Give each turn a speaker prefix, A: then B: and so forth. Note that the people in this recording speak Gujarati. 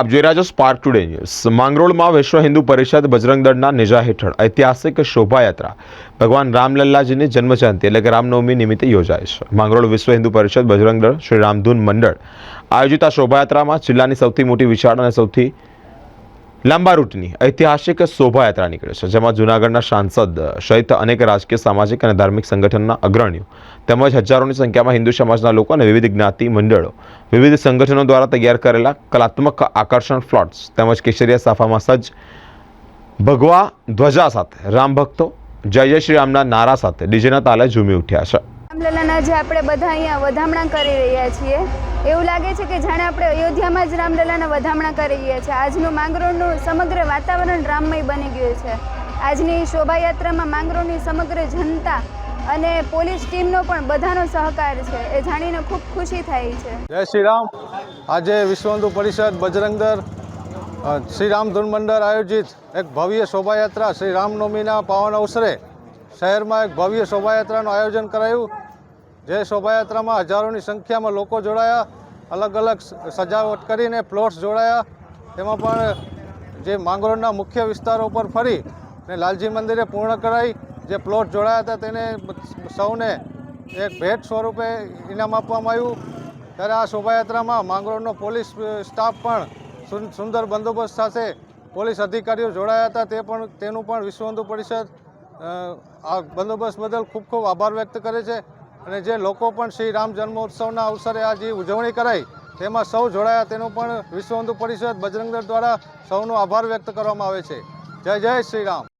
A: આપ જોઈ રહ્યા છો સ્પાર્ક ટુડે ન્યૂઝ માંગરોળમાં વિશ્વ હિન્દુ પરિષદ બજરંગ દળના નેજા હેઠળ ઐતિહાસિક શોભાયાત્રા. ભગવાન રામલલ્લાજીની જન્મજયંતિ એટલે કે રામનવમી નિમિત્તે યોજાય છે. માંગરોળ વિશ્વ હિન્દુ પરિષદ બજરંગ દળ શ્રી રામધૂન મંડળ આયોજિત આ શોભાયાત્રામાં જિલ્લાની સૌથી મોટી વિશાળ અને સૌથી લાંબા રૂટની ઐતિહાસિક શોભાયાત્રા નીકળે છે, જેમાં જૂનાગઢના સાંસદ સહિત અનેક રાજકીય, સામાજિક અને ધાર્મિક સંગઠનના અગ્રણીઓ તેમજ હજારોની સંખ્યામાં હિન્દુ સમાજના લોકો અને વિવિધ જ્ઞાતિ મંડળો, વિવિધ સંગઠનો દ્વારા તૈયાર કરેલા કલાત્મક આકર્ષણ ફ્લોટ્સ તેમજ કેસરિયા સાફામાં સજ્જ ભગવા ધ્વજા સાથે રામ ભક્તો, જય જય શ્રી રામના નારા સાથે ડીજેના તાલે ઝૂમી ઉઠ્યા છે.
B: રામલલાના જે આપણે બધા અહીંયા વધામણા કરી રહ્યા છીએ એવું લાગે છે કે જાણે આપણે અયોધ્યામાં જ રામલલાના વધામણા કરી રહ્યા છીએ. આજનું માંગરોળનું સમગ્ર વાતાવરણ રામમય બની ગયું છે. આજની શોભાયાત્રામાં માંગરોળની સમગ્ર જનતા અને પોલીસ ટીમનો પણ બધાનો સહકાર છે. એ જાણીને ખૂબ ખુશી થાય છે.
C: જય શ્રી રામ આજે વિશ્વ હિન્દુ પરિષદ બજરંગ દળ શ્રી રામ ધૂન મંડળ આયોજિત એક ભવ્ય શોભાયાત્રા શ્રી રામનવમીના પાવન અવસરે શહેરમાં એક ભવ્ય શોભાયાત્રાનું આયોજન કરાયું. જે શોભાયાત્રામાં હજારોની સંખ્યામાં લોકો જોડાયા. અલગ અલગ સજાવટ કરીને પ્લોટ્સ જોડાયા. તેમાં પણ જે માંગરોળના મુખ્ય વિસ્તારો પર ફરી ને લાલજી મંદિરે પૂર્ણ કરાઈ. જે પ્લોટ જોડાયા હતા તેને સૌને એક ભેટ સ્વરૂપે ઇનામ આપવામાં આવ્યું. ત્યારે આ શોભાયાત્રામાં માંગરોળનો પોલીસ સ્ટાફ પણ સુંદર બંદોબસ્ત સાથે પોલીસ અધિકારીઓ જોડાયા હતા. તે પણ, તેનું પણ વિશ્વ હિન્દુ પરિષદ આ બંદોબસ્ત બદલ ખૂબ ખૂબ આભાર વ્યક્ત કરે છે. અને જે લોકો પણ શ્રી રામ જન્મોત્સવના અવસરે આ જે ઉજવણી કરાઈ, તેમાં સૌ જોડાયા તેનું પણ વિશ્વ હિન્દુ પરિષદ બજરંગ દળ દ્વારા સૌનો આભાર વ્યક્ત કરવામાં આવે છે. જય જય શ્રી રામ.